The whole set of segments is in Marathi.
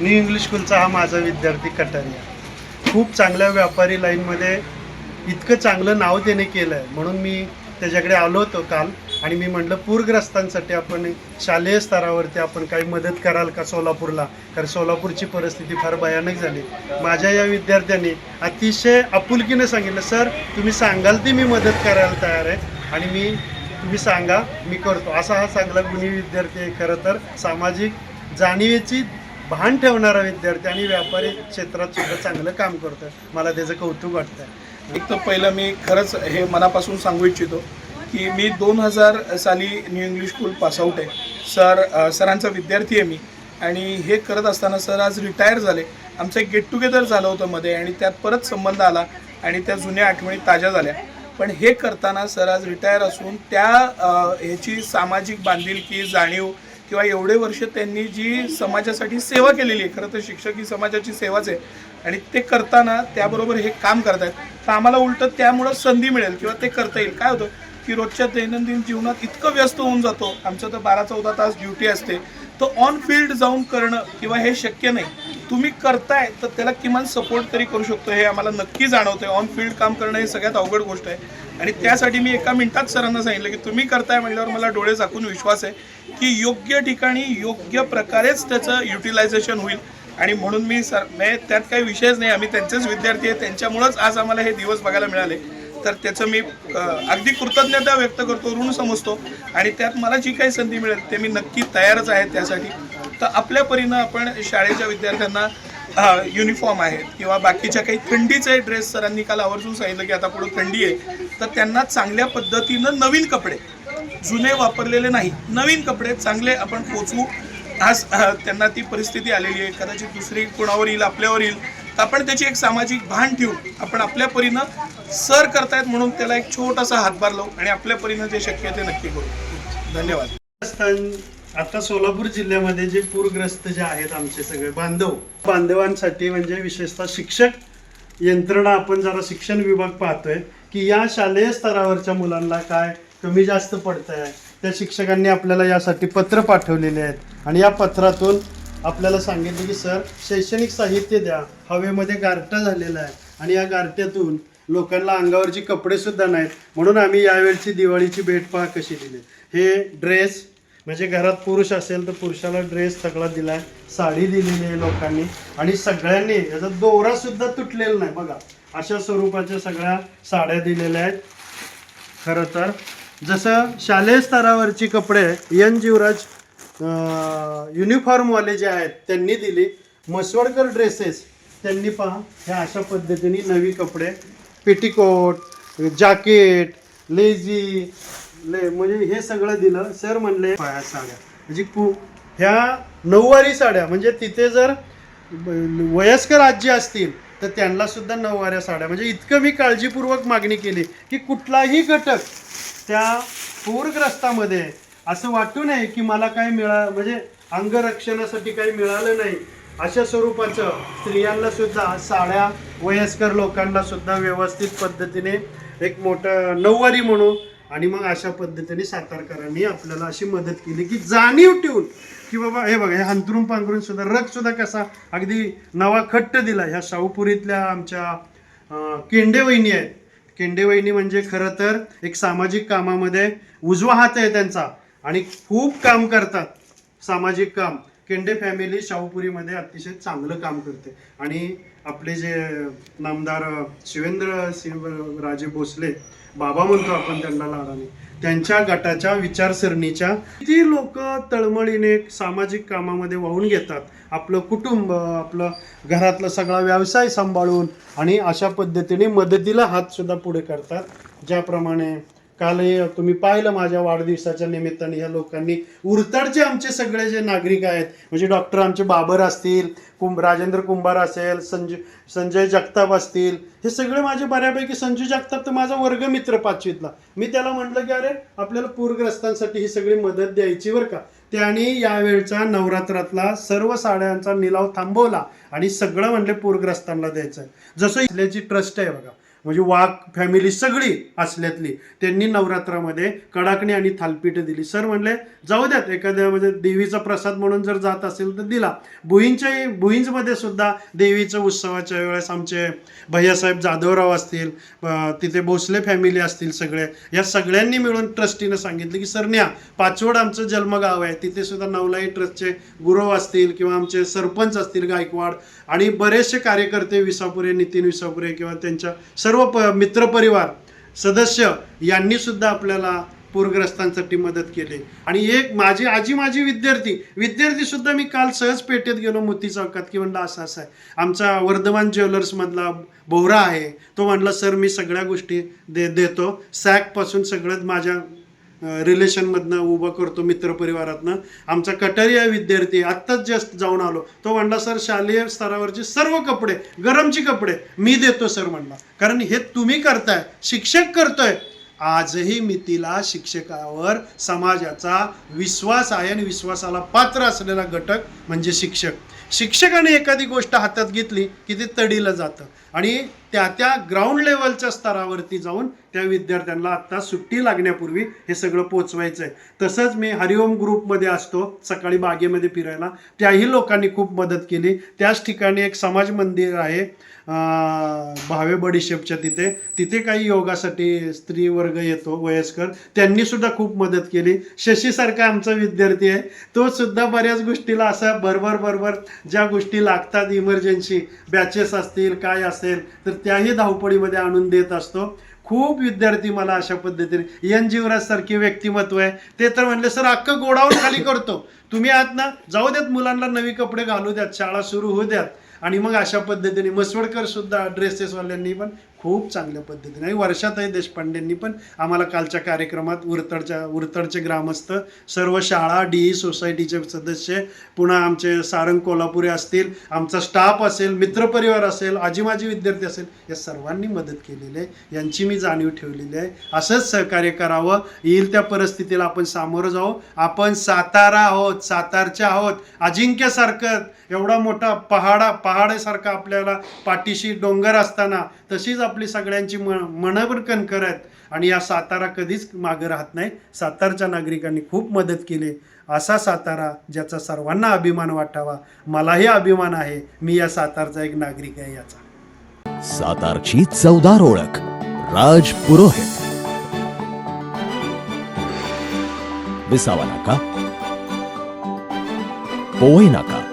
न्यू इंग्लिश स्कूलचा हा माझा विद्यार्थी कटारिया आहे. खूप चांगल्या व्यापारी लाईनमध्ये इतकं चांगलं नाव त्याने केलं आहे म्हणून मी त्याच्याकडे आलो होतो काल आणि मी म्हटलं पूरग्रस्तांसाठी आपण शालेय स्तरावरती आपण काही मदत कराल का सोलापूरला? कारण सोलापूरची परिस्थिती फार भयानक झाली. माझ्या या विद्यार्थ्यांनी अतिशय आपुलकीने सांगितलं सर तुम्ही सांगाल ती मी मदत करायला तयार आहे आणि मी तुम्ही सांगा मी करतो. असा हा चांगला गुणी विद्यार्थी आहे खरं तर. सामाजिक जाणीवेची भान ठेवणारा विद्यार्थी आणि व्यापारी क्षेत्रात सुद्धा चांगलं काम करतोय. मला त्याचं कौतुक वाटतंय. एक तर पहिलं मी खरंच हे मनापासून सांगू इच्छितो की मी दोन हजार साली न्यू इंग्लिश स्कूल पासआउट आहे. सर सरांचा विद्यार्थी आहे मी. आणि हे करत असताना सर आज रिटायर झाले. आमचं एक गेट टुगेदर झालं होतं मध्ये आणि त्यात परत संबंध आला आणि त्या जुन्या आठवणी ताज्या झाल्या. पण हे करताना सर आज रिटायर असून त्या ह्याची सामाजिक बांधिलकी जाणीव किंवा एवढे वर्ष त्यांनी जी समाजासाठी सेवा केलेली आहे खरं तर शिक्षक ही समाजाची सेवाच आहे. आणि ते करताना त्याबरोबर हे काम करतायत. तर आम्हाला उलटं त्यामुळं संधी मिळेल किंवा ते करता येईल. काय होतं की रोजच्या दैनंदिन जीवनात इतकं व्यस्त होऊन जातो. आमचं तर बारा चौदा तास ड्युटी असते. तर ऑन फील्ड जाऊन करणं किंवा हे शक्य नाही. तुम्ही करताय तर त्याला किमान सपोर्ट तरी करू शकतो. हे आम्हाला नक्की जाणवतंय. ऑन फील्ड काम करणं हे सगळ्यात अवघड गोष्ट आहे. आणि त्यासाठी मी एका मिनिटात सरांना सांगितलं की तुम्ही करताय म्हणल्यावर मला डोळे झाकून विश्वास आहे की योग्य ठिकाणी योग्य प्रकारेच त्याचं युटिलायझेशन होईल. आणि म्हणून मी सर म्हणजे त्यात काही विषयच नाही. आम्ही त्यांचेच विद्यार्थी आहे. त्यांच्यामुळंच आज आम्हाला हे दिवस बघायला मिळाले. तर त्याचं मी अगदी कृतज्ञता व्यक्त करतो ऋण समजतो. आणि त्यात मला जी काही संधी मिळेल ते मी नक्की तयारच आहे त्यासाठी. तर आपल्या परीनं आपण शाळेच्या विद्यार्थ्यांना युनिफॉर्म आहेत किंवा बाकीच्या काही थंडीचे ड्रेस सरांनी काल आवर्जून सांगितलं की आता पुढे थंडी आहे. तर त्यांना चांगल्या पद्धतीनं नवीन कपडे जुने वापरलेले नाही नवीन कपडे चांगले आपण पोचवू. आज त्यांना ती परिस्थिती आलेली आहे. कदाचित दुसरी कोणावर येईल आपल्यावर येईल. तर आपण त्याची एक सामाजिक भान ठेवून आपण आपल्या परीनं सर करतायत म्हणून त्याला एक छोटासा हातभार लावू आणि आपल्या परीनं जे शक्य आहे ते नक्की करू. धन्यवाद. आता सोलापूर जिल्ह्यामध्ये जे पूरग्रस्त जे आहेत आमचे सगळे बांधव बांधवांसाठी म्हणजे विशेषतः शिक्षक यंत्रणा आपण जरा शिक्षण विभाग पाहतोय की या शालेय स्तरावरच्या मुलांना काय कमी जास्त पडत आहे त्या शिक्षकांनी आपल्याला यासाठी पत्र पाठवलेले आहेत आणि या पत्रातून आपल्याला सांगितले की सर शैक्षणिक साहित्य द्या. हवेमध्ये गारठा झालेला आहे आणि या गारट्यातून लोकांना अंगावरची कपडे सुद्धा नाहीत. म्हणून आम्ही यावेळची दिवाळीची भेट पहा कशी दिली. हे ड्रेस म्हणजे घरात पुरुष असेल तर पुरुषाला ड्रेस सगळा दिलाय. साडी दिलेली आहे लोकांनी. आणि सगळ्यांनी याचा दोरा सुद्धा तुटलेला नाही बघा. अशा स्वरूपाच्या सगळ्या साड्या दिलेल्या आहेत. खरं तर जसं शालेय स्तरावरची कपडे एन. जीवराज युनिफॉर्मवाले जे आहेत त्यांनी दिली. मसवडकर ड्रेसेस त्यांनी पहा ह्या अशा पद्धतीने नवी कपडे पेटीकोट जॅकेट लेझी ले म्हणजे हे सगळं दिलं. सर म्हणले ह्या साड्या. म्हणजे पू ह्या नऊवारी साड्या म्हणजे तिथे जर वयस्कर आजी असतील तर त्यांना सुद्धा नऊवाऱ्या साड्या. म्हणजे इतकं मी काळजीपूर्वक मागणी केली की कुठलाही घटक त्या पूरग्रस्तामध्ये असं वाटू नये की मला काय मिळा म्हणजे अंगरक्षणासाठी काही मिळालं नाही. अशा स्वरूपाचं स्त्रियांना सुद्धा साड्या वयस्कर लोकांना सुद्धा व्यवस्थित पद्धतीने एक मोठं नऊवारी म्हणू आणि मग अशा पद्धतीने सातारकरांनी आपल्याला अशी मदत केली की जाणीव ठेवून की बाबा हे बघा हे हंतरून पांघरून सुद्धा रग सुद्धा कसा अगदी नवा खट्ट दिला. ह्या शाहूपुरीतल्या आमच्या केंडे वहिनी आहेत. केंडे वहिनी म्हणजे खरं तर एक सामाजिक कामामध्ये उजवा हात आहे त्यांचा. आणि खूप काम करतात. सामाजिक काम. केंडे फॅमिली शाहूपुरीमध्ये अतिशय चांगलं काम करते. आणि आपले जे नामदार शिवेंद्र सिंह राजे भोसले बाबा म्हणतो आपण त्यांना लाडाने त्यांच्या गटाच्या विचारसरणीच्या किती लोक तळमळीने सामाजिक कामामध्ये वाहून घेतात. आपलं कुटुंब आपलं घरातला सगळा व्यवसाय सांभाळून आणि अशा पद्धतीने मदतीला हातसुद्धा पुढे करतात. ज्याप्रमाणे कालही तुम्ही पाहिलं माझ्या वाढदिवसाच्या निमित्ताने ह्या लोकांनी उरताडचे आमचे सगळे जे नागरिक आहेत म्हणजे डॉक्टर आमचे बाबर असतील कुंभ राजेंद्र कुंभार असेल संजय संजय जगताप असतील हे सगळे माझे बऱ्यापैकी संजय जगताप तर माझा वर्गमित्र पाचवीतला. मी त्याला म्हटलं की अरे आपल्याला पूरग्रस्तांसाठी ही सगळी मदत द्यायची बरं का? त्याने यावेळचा नवरात्रातला सर्व साड्यांचा निलाव थांबवला आणि सगळं म्हणले पूरग्रस्तांना द्यायचं जसं इथल्याची ट्रस्ट आहे बघा म्हणजे वाघ फॅमिली सगळी असल्यातली त्यांनी नवरात्रामध्ये कडाकणी आणि थालपीठ दिली. सर म्हणले जाऊ द्यात एखाद्या म्हणजे देवीचा प्रसाद म्हणून जर जात असेल तर दिला. भुईंच्याही भुईंजमध्ये सुद्धा देवीचं उत्सवाच्या वेळेस आमचे भैयासाहेब जाधवराव असतील तिथे भोसले फॅमिली असतील सगळे या सगळ्यांनी मिळून ट्रस्टीनं सांगितलं की सर न्या पाचवड आमचं जन्मगाव आहे. तिथे सुद्धा नवलाई ट्रस्टचे गुरव असतील किंवा आमचे सरपंच असतील गायकवाड आणि बरेचसे कार्यकर्ते विसापुरे नितीन विसापुरे किंवा त्यांच्या सर्व प मित्रपरिवार सदस्य यांनी सुद्धा आपल्याला पूरग्रस्तांसाठी मदत केली. आणि एक माझी आजी माझी विद्यार्थी विद्यार्थीसुद्धा मी काल सहज पेठेत गेलो मोती चौकात की म्हणलं असं असं आहे. आमचा वर्धमान ज्वेलर्समधला बोहरा आहे तो म्हणला सर मी सगळ्या गोष्टी दे देतो. सॅकपासून सगळं माझ्या रिलेशनमधनं उभं करतो मित्रपरिवारातनं. आमचा कटारिया विद्यार्थी आत्ताच जस्ट जाऊन आलो. तो म्हणला सर शालेय स्तरावरचे सर्व कपडे गरमचे कपडे मी देतो सर म्हणला. कारण हे तुम्ही करताय शिक्षक करतोय. आजही मी तिला शिक्षकावर समाजाचा विश्वास आहे आणि विश्वासाला पात्र असलेला घटक म्हणजे शिक्षक. शिक्षकाने एखादी गोष्ट हातात घेतली की ते तडीला जातं. आणि त्या त्या ग्राउंड लेवलच्या स्तरावरती जाऊन त्या विद्यार्थ्यांना आत्ता सुट्टी लागण्यापूर्वी हे सगळं पोचवायचं आहे तसंच मी हरिओम ग्रुपमध्ये असतो सकाळी बागेमध्ये फिरायला. त्याही लोकांनी खूप मदत केली. त्याच ठिकाणी एक समाज मंदिर आहे भावे बडीशेपच्या तिथे. तिथे काही योगासाठी स्त्री वर्ग येतो वयस्कर. त्यांनी सुद्धा खूप मदत केली. शशीसारखा आमचा विद्यार्थी आहे. तो सुद्धा बऱ्याच गोष्टीला असा बरोबर बरोबर ज्या गोष्टी लागतात इमर्जन्सी बॅचेस असतील काय असतील असेल तर त्याही धावपळीमध्ये आणून देत असतो. खूप विद्यार्थी मला अशा पद्धतीने एन जीवराज सारखे व्यक्तिमत्व आहे. ते तर म्हणले सर अख्खं गोडाऊन खाली करतो. तुम्ही आहात ना जाऊ द्यात मुलांना नवी कपडे घालू द्यात शाळा सुरू होऊ द्यात. आणि मग अशा पद्धतीने मसवडकर सुद्धा ड्रेसेसवाल्यांनी पण खूप चांगल्या पद्धतीने. आणि वर्षाताई देशपांडेंनी पण आम्हाला कालच्या कार्यक्रमात उरतडच्या उरतडचे ग्रामस्थ सर्व शाळा डी ई सोसायटीचे सदस्य पुन्हा आमचे सारंग कोल्हापुरे असतील आमचा स्टाफ असेल मित्रपरिवार असेल आजीमाजी विद्यार्थी असेल या सर्वांनी मदत केलेली आहे. यांची मी जाणीव ठेवलेली आहे. असंच सहकार्य करावं. येईल त्या परिस्थितीला आपण सामोरं जाऊ आपण सातारा आहोत सातारचे आहोत अजिंक्यसारखं एवढा मोठा पहाडा पहाडासारखा आपल्याला पाठीशी डोंगर असताना तशीच आपली सगळ्यांची म कणकर आहेत. आणि या सातारा कधीच मागं राहत नाही. सातारच्या नागरिकांनी खूप मदत केली. असा सातारा ज्याचा सर्वांना अभिमान वाटावा मलाही अभिमान आहे. मी या सातारचा एक नागरिक आहे याचा. सातारची चवदार ओळख राज पुरोहित. विसावा नाका. पोवई नाका.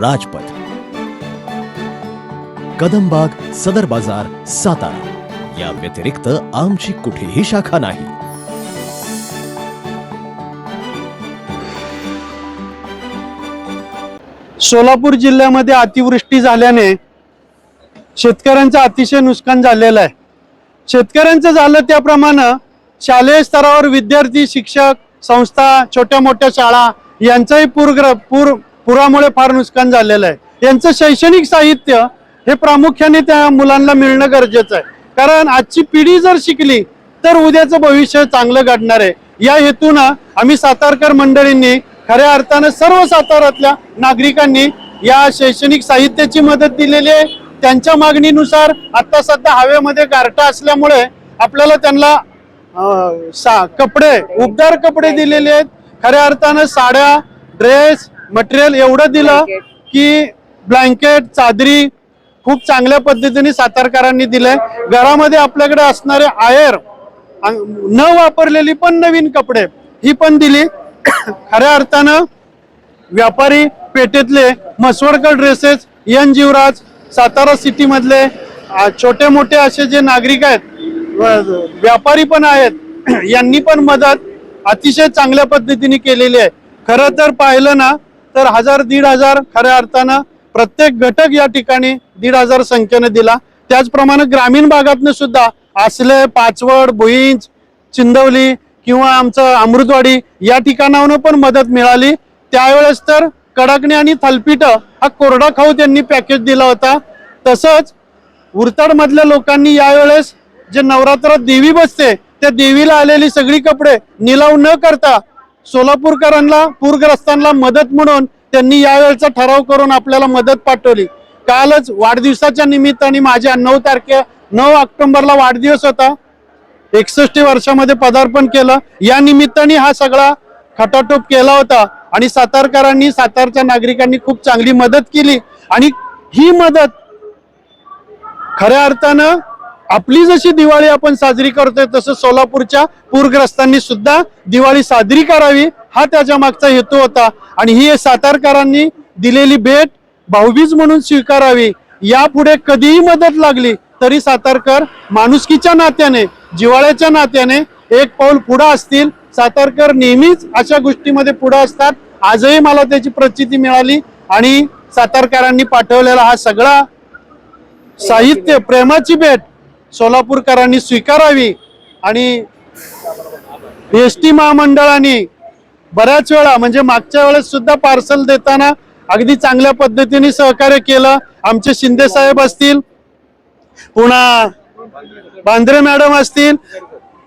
राजपथ. कदमबाग सदर बाजार सातारा. या व्यतिरिक्त आमची कुठेही शाखा नाही. सोलापूर जिल्ह्यामध्ये अतिवृष्टी झाल्याने शेतकऱ्यांचं अतिशय नुकसान झालेलं आहे. शेतकऱ्यांचं झालं त्याप्रमाणे शालेय स्तरावर विद्यार्थी शिक्षक संस्था छोट्या मोठ्या शाळा यांचंही पूरग्र पूर पुरामुळे फार नुकसान झालेलं आहे. यांचं शैक्षणिक साहित्य हे प्रामुख्याने त्या मुलांना मिळणं गरजेचं आहे. कारण आजची पिढी जर शिकली तर उद्याचं भविष्य चांगलं घडणार आहे. या हेतूनं आम्ही सातारकर मंडळींनी खऱ्या अर्थानं सर्व साताऱ्यातल्या नागरिकांनी या शैक्षणिक साहित्याची मदत दिलेली आहे. त्यांच्या मागणीनुसार आता सध्या हवेमध्ये गारठा असल्यामुळे आपल्याला त्यांना सा कपडे उबदार कपडे दिलेले आहेत. खऱ्या अर्थानं साड्या ड्रेस मटेरियल एवढं दिलं की ब्लँकेट चादरी खूप चांगल्या पद्धतीने सातारकरांनी दिलंय. घरामध्ये आपल्याकडे असणारे आयर न वापरलेली पण नवीन कपडे ही पण दिली. खऱ्या अर्थानं व्यापारी पेठेतले मसवडकर ड्रेसेस एन जीवराज सातारा सिटीमधले छोटे मोठे असे जे नागरिक आहेत व्यापारी पण आहेत यांनी पण मदत अतिशय चांगल्या पद्धतीने केलेली आहे. खरं तर पाहिलं ना तर हजार दीड हजार खऱ्या अर्थानं प्रत्येक घटक या ठिकाणी दीड हजार संख्येने दिला. त्याचप्रमाणे ग्रामीण भागातनं सुद्धा आसले पाचवड भुईंच चिंदवली किंवा आमचं अमृतवाडी या ठिकाणाहून पण मदत मिळाली. त्यावेळेस तर कडाकणी आणि थालपीठ हा कोरडा खाऊ त्यांनी पॅकेज दिला होता. तसंच उरताडमधल्या लोकांनी यावेळेस जे नवरात्रात देवी बसते त्या देवीला आलेली सगळी कपडे निलाव न करता सोलापूरकरांना पूरग्रस्तांना मदत म्हणून त्यांनी यावेळचा ठराव करून आपल्याला मदत पाठवली. कालच वाढदिवसाच्या निमित्ताने माझ्या नऊ तारखे नऊ ऑक्टोबरला वाढदिवस होता. एकसष्टी वर्षामध्ये पदार्पण केलं. या निमित्ताने हा सगळा खटाटोप केला होता आणि सातारकरांनी सातारच्या नागरिकांनी खूप चांगली मदत केली. आणि ही मदत खऱ्या अर्थानं आपली जशी दिवाळी आपण साजरी करतोय तसं सोलापूरच्या पूरग्रस्तांनी सुद्धा दिवाळी साजरी करावी. हा त्याच्या मागचा हेतू होता. आणि ही सातारकरांनी दिलेली भेट भाऊबीज म्हणून स्वीकारावी. यापुढे कधीही मदत लागली तरी सातारकर माणुसकीच्या नात्याने जिवाळ्याच्या नात्याने एक पाऊल पुढं असतील. सातारकर नेहमीच अशा गोष्टीमध्ये पुढं असतात. आजही मला त्याची प्रचिती मिळाली आणि सातारकरांनी पाठवलेला हा सगळा साहित्य प्रेमाची भेट सोलापूरकरांनी स्वीकारावी. आणि एस टी महामंडळाने बऱ्याच वेळा म्हणजे मागच्या वेळेस सुद्धा पार्सल देताना अगदी चांगल्या पद्धतीने सहकार्य केलं. आमचे शिंदे साहेब असतील पुन्हा बांद्रे मॅडम असतील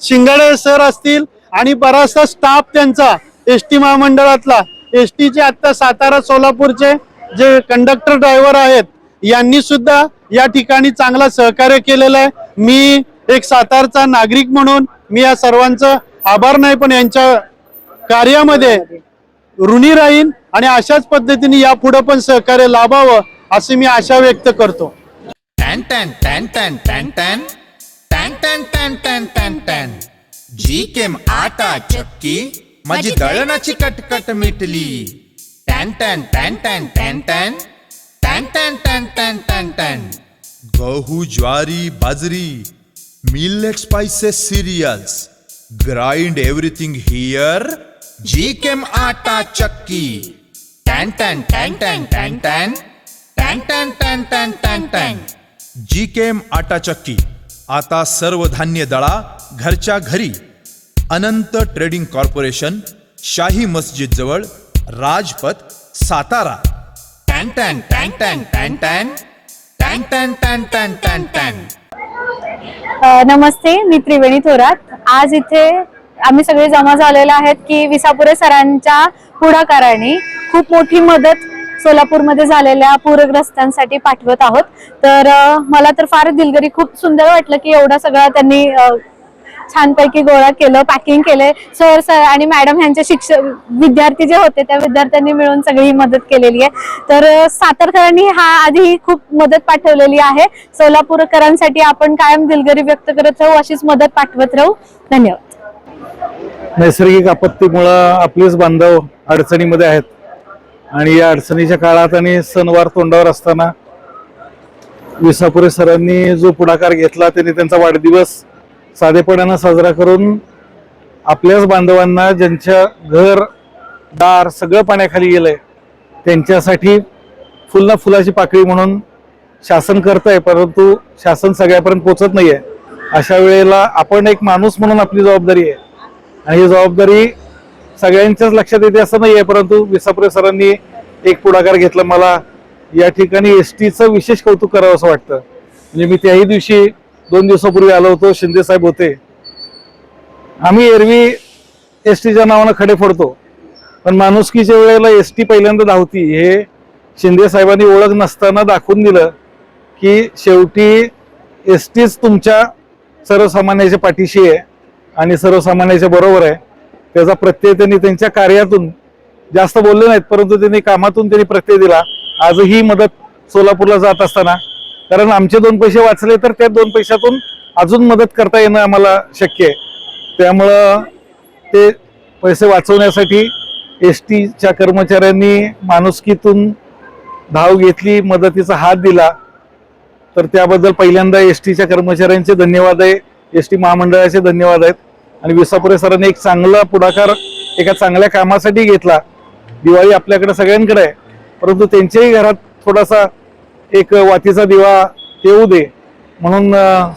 शिंगाडे सर असतील आणि बराचसा स्टाफ त्यांचा एस टी महामंडळातला. एस टीचे आत्ता सातारा सोलापूरचे जे कंडक्टर ड्रायव्हर आहेत यांनी सुद्धा या ठिकाणी चांगला सहकार्य केलेलं आहे. मी एक सातारचा नागरिक म्हणून मी या सर्वांचं आभार नाही पण यांच्या कार्यामध्ये ऋणी राहीन आणि अशाच पद्धतीने यापुढे पण सहकार्य लाभावं अशी मी आशा व्यक्त करतो टॅन टॅन टॅन टॅन टॅन टॅन टॅन टॅन टॅन टॅन टॅन टॅन जी केम आटा चक्की माझी दळणाची कटकट मिटली टॅन टॅन टॅन टॅन टॅन टॅन टॅन टॅन टॅन टॅन टॅन टॅन गहू ज्वारी बाजरी millet spices cereals grind everything here G Kem आटा चक्की टॅन टॅन टॅन टॅन टॅन टॅन टॅन टॅन टॅन टॅन टॅन टॅन जी केम आटा चक्की आता सर्व धान्य दळा घरच्या घरी अनंत ट्रेडिंग कॉर्पोरेशन शाही मस्जिद जवळ राजपथ सातारा टॅन टॅन टॅन टॅन टॅन टॅन टॅन टॅन टॅन टॅन टॅन टॅन नमस्ते मी त्रिवेणी थोरात आज इथे आम्ही सगळे जमा झालेलो आहेत की विसापुरे सरांच्या पुढाकाराने खूप मोठी मदत सोलापूरमध्ये झालेल्या पूरग्रस्तांसाठी पाठवत आहोत. तर मला तर फार दिलगरी खूप सुंदर वाटलं की एवढा सगळा त्यांनी छानपैकी गोळा केलं पॅकिंग केले. सर सर आणि मॅडम ह्यांचे शिक्षक विद्यार्थी जे होते त्या विद्यार्थ्यांनी मिळून सगळी ही मदत केलेली आहे. तर सातारकरांनी हा आधी खूप मदत पाठवलेली आहे. सोलापूरकरांसाठी आपण कायम दिलगरी व्यक्त करत राहू अशीच मदत पाठवत राहू. धन्यवाद. नैसर्गिक आपत्तीमुळं आपलेच बांधव अडचणीमध्ये आहेत. आणि या अडचणीच्या काळात आणि सणवार तोंडावर असताना विसापुरे सरांनी जो पुढाकार घेतला त्यांनी त्यांचा वाढदिवस साधेपणानं साजरा करून आपल्याच बांधवांना ज्यांच्या घर दार सगळं पाण्याखाली गेलं आहे त्यांच्यासाठी फुलना फुलाची पाकळी म्हणून शासन करत आहे परंतु शासन सगळ्यापर्यंत पोचत नाही आहे अशा वेळेला आपण एक माणूस म्हणून आपली जबाबदारी आहे. आणि ही जबाबदारी सगळ्यांच्याच लक्षात येते असं नाही आहे परंतु विसापुरे सरांनी एक पुढाकार घेतला. मला या ठिकाणी एस टीचं विशेष कौतुक करावं असं वाटतं. म्हणजे मी त्याही दिवशी दोन दिवसापूर्वी आलो होतो शिंदे साहेब होते. आम्ही एरवी एस टीच्या नावानं खडे फोडतो. पण माणुसकीच्या वेळेला एस टी पहिल्यांदा धावती. हे शिंदे साहेबांनी ओळख नसताना दाखवून दिलं की शेवटी एस टीच तुमच्या सर्वसामान्याच्या पाठीशी आहे. आणि सर्वसामान्याच्या बरोबर आहे. त्याचा प्रत्यय त्यांनी त्यांच्या कार्यातून जास्त बोलले नाहीत परंतु त्यांनी कामातून त्यांनी प्रत्यय दिला. आजही मदत सोलापूरला जात असताना. कारण आमचे दोन पैसे वाचले तर त्या दोन पैशातून अजून मदत करता येणं आम्हाला शक्य आहे. त्यामुळं ते पैसे वाचवण्यासाठी एस टीच्या कर्मचाऱ्यांनी माणुसकीतून धाव घेतली मदतीचा हात दिला. तर त्याबद्दल पहिल्यांदा एस टीच्या कर्मचाऱ्यांचे धन्यवाद आहे. एस टी महामंडळाचे धन्यवाद आहेत. आणि विसापुरे सरांनी एक चांगला पुढाकार एका चांगल्या कामासाठी घेतला. दिवाळी आपल्याकडे सगळ्यांकडे आहे. परंतु त्यांच्याही घरात थोडासा एक वातीचा दिवा येऊ दे. म्हणून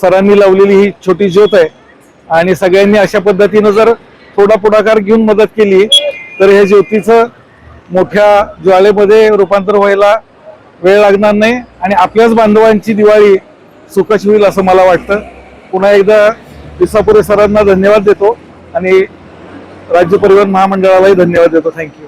सरांनी लावलेली ही छोटी ज्योत आहे. आणि सगळ्यांनी अशा पद्धतीनं जर थोडा पुढाकार घेऊन मदत केली तर हे ज्योतीचं मोठ्या ज्वालेमध्ये रूपांतर व्हायला वेळ लागणार नाही. आणि आपल्याच बांधवांची दिवाळी सुखच होईल असं मला वाटतं. पुन्हा एकदा विसापुरे सरांना धन्यवाद देतो आणि राज्य परिवहन महामंडळालाही धन्यवाद देतो. थँक्यू